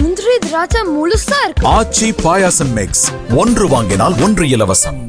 முந்திரி திராட்சை முழுசா இருக்கு. ஆச்சி பாயாசம் மிக்ஸ் ஒன்று வாங்கினால் ஒன்று இலவசம்.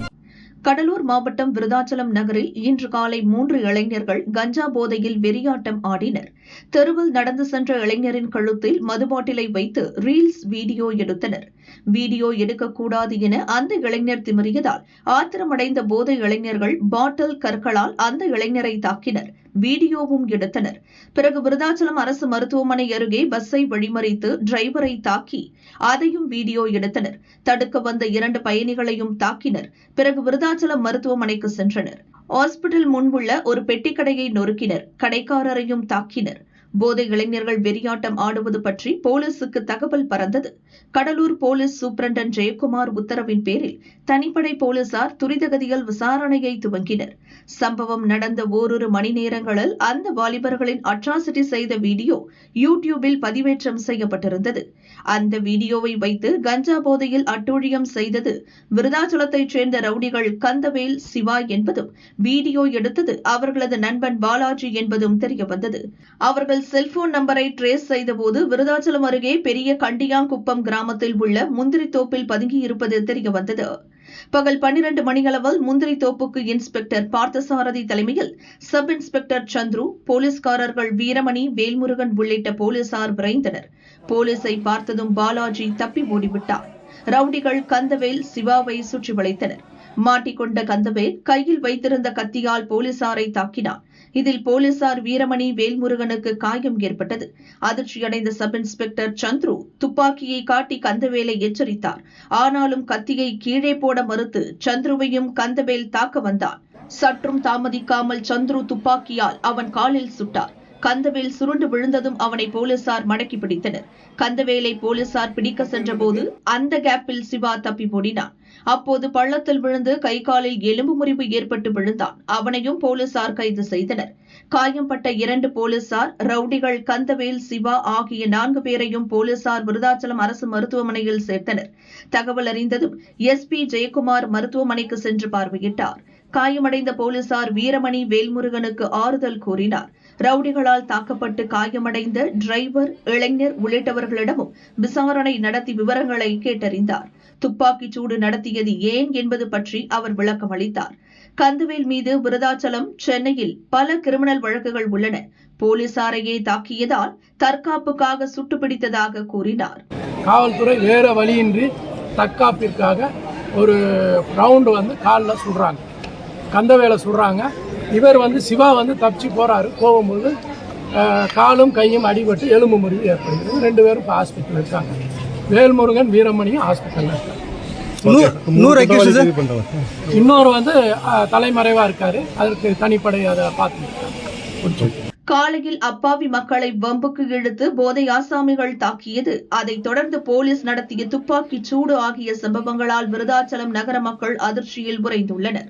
கடலூர் மாவட்டம் விருதாச்சலம் நகரில் இன்று காலை மூன்று இளைஞர்கள் கஞ்சா போதையில் வெறியாட்டம் ஆடினர். தெருவில் நடந்து சென்ற இளைஞரின் கழுத்தில் மதுபாட்டிலை வைத்து ரீல்ஸ் வீடியோ எடுத்தனர். வீடியோ எடுக்கக்கூடாது என அந்த இளைஞர் திமிரியதால் ஆத்திரமடைந்த போதை இளைஞர்கள் பாட்டில் கற்களால் அந்த இளைஞரை தாக்கினர். வீடியோவும் எடுத்தனர். பிறகு விருதாச்சலம் அரசு மருத்துவமனை அருகே பஸ்ஸை வழிமறித்து டிரைவரை தாக்கி அதையும் வீடியோ எடுத்தனர். தடுக்க வந்த இரண்டு பயணிகளையும் தாக்கினர். பிறகு விருதாச்சலம் மருத்துவமனைக்கு சென்றனர். ஹாஸ்பிட்டல் முன்புள்ள ஒரு பெட்டிக்கடையை நொறுக்கினர். கடைக்காரரையும் தாக்கினர். போதை இளைஞர்கள் வெறியாட்டம் ஆடுவது பற்றி போலீசுக்கு தகவல் பறந்தது. கடலூர் போலீஸ் சூப்பரண்டன் ஜெயக்குமார் உத்தரவின் பேரில் தனிப்படை போலீசார் துரிதகதியில் விசாரணையை துவங்கினர். சம்பவம் நடந்த ஓரிரு மணி நேரங்களில் அந்த வாலிபர்களின் அட்ராசிட்டி செய்த வீடியோ யூடியூபில் பதிவேற்றம் செய்யப்பட்டிருந்தது. அந்த வீடியோவை வைத்து கஞ்சா போதையில் அட்டூழியம் செய்தது விருதாச்சலத்தைச் சேர்ந்த ரவுடிகள் கந்தவேல் சிவா என்பதும் வீடியோ எடுத்தது அவர்களது நண்பன் பாலாஜி என்பதும் தெரியவந்தது. அவர்கள் செல்போன் நம்பரை ட்ரேஸ் செய்தபோது விருதாச்சலம் அருகே பெரிய கண்டியாங்குப்பம் கிராமத்தில் உள்ள முந்திரி தோப்பில் பதுங்கியிருப்பது தெரியவந்தது பகல் பன்னிரண்டு மணியளவில் முந்திரி தோப்புக்கு இன்ஸ்பெக்டர் பார்த்தசாரதி தலைமையில் சப் இன்ஸ்பெக்டர் சந்துரு போலீஸ்காரர்கள் வீரமணி வேல்முருகன் உள்ளிட்ட போலீசார் விரைந்தனர். போலீசை பார்த்ததும் பாலாஜி தப்பி ஓடிவிட்டார். ரவுடிகள் கந்தவேல் சிவாவை சுற்றி வளைத்தனர். மாட்டிக்கொண்ட கந்தவேல் கையில் வைத்திருந்த கத்தியால் போலீசாரை தாக்கினார். இதில் போலீசார் வீரமணி வேல்முருகனுக்கு காயம் ஏற்பட்டது. அதிர்ச்சியடைந்த சப் இன்ஸ்பெக்டர் சந்துரு துப்பாக்கியை காட்டி கந்தவேலை எச்சரித்தார். ஆனாலும் கத்தியை கீழே போட மறுத்து சந்துருவையும் கந்தவேல் தாக்க வந்தார். சற்றும் தாமதிக்காமல் சந்துரு துப்பாக்கியால் அவன் காலில் சுட்டார். கந்தவேல் சுருண்டு விழுந்ததும் அவனை போலீசார் மடக்கி பிடித்தனர். கந்தவேலை போலீசார் பிடிக்க சென்றபோது அந்த கேப்பில் சிவா தப்பி ஓடினான். அப்போது பள்ளத்தில் விழுந்து கை காலில் எலும்பு முறிவு ஏற்பட்டு விழுந்தான். அவனையும் போலீசார் கைது செய்தனர். காயம்பட்ட இரண்டு போலீசார் ரவுடிகள் கந்தவேல் சிவா ஆகிய நான்கு பேரையும் போலீசார் விருதாச்சலம் அரசு மருத்துவமனையில் சேர்த்தனர். தகவல் அறிந்ததும் எஸ்பி ஜெயக்குமார் மருத்துவமனைக்கு சென்று பார்வையிட்டார். காயமடைந்த போலீசார் வீரமணி வேல்முருகனுக்கு ஆறுதல் கூறினார். ரவுடிகளால் தாக்கப்பட்டு காயமடைந்த டிரைவர் இளைஞர் உள்ளிட்டவர்களிடமும் விசாரணை நடத்தி விவரங்களை கேட்டறிந்தார். துப்பாக்கிச் சூடு நடத்தியது ஏன் என்பது பற்றி அவர் விளக்கம் அளித்தார். கந்துவேல் மீது விருதாச்சலம் சென்னையில் பல கிரிமினல் வழக்குகள் உள்ளன. போலீசாரையே தாக்கியதால் தற்காப்புக்காக சுட்டுப்பிடித்ததாக கூறினார். காவல்துறை வேற வழியின்றி தற்காப்பிற்காக ஒரு ரவுண்டு வந்து காலில் சுடுறாங்க. கந்தவேலை சுடுறாங்க. இவர் வந்து சிவா வந்து தப்பிச்சு போகிறாரு போகும்போது காலும் கையும் அடிபட்டு எலும்பு முறிவு ஏற்படுகிறது. ரெண்டு பேரும் இப்போ ஹாஸ்பிட்டல் இருக்காங்க. வேல்முருகன் வீரமணியும் ஹாஸ்பிட்டலில் இருக்காங்க. இன்னொரு வந்து அஹ், தலைமறைவா இருக்காரு. அதற்கு தனிப்படை அதை பார்த்துட்டு காலையில் அப்பாவி மக்களை வம்புக்கு இழுத்து போதை ஆசாமிகள் தாக்கியது. அதைத் தொடர்ந்து போலீஸ் நடத்திய துப்பாக்கிச் சூடு ஆகிய சம்பவங்களால் விருதாச்சலம் நகர மக்கள் அதிர்ச்சியில் உறைந்துள்ளனர்.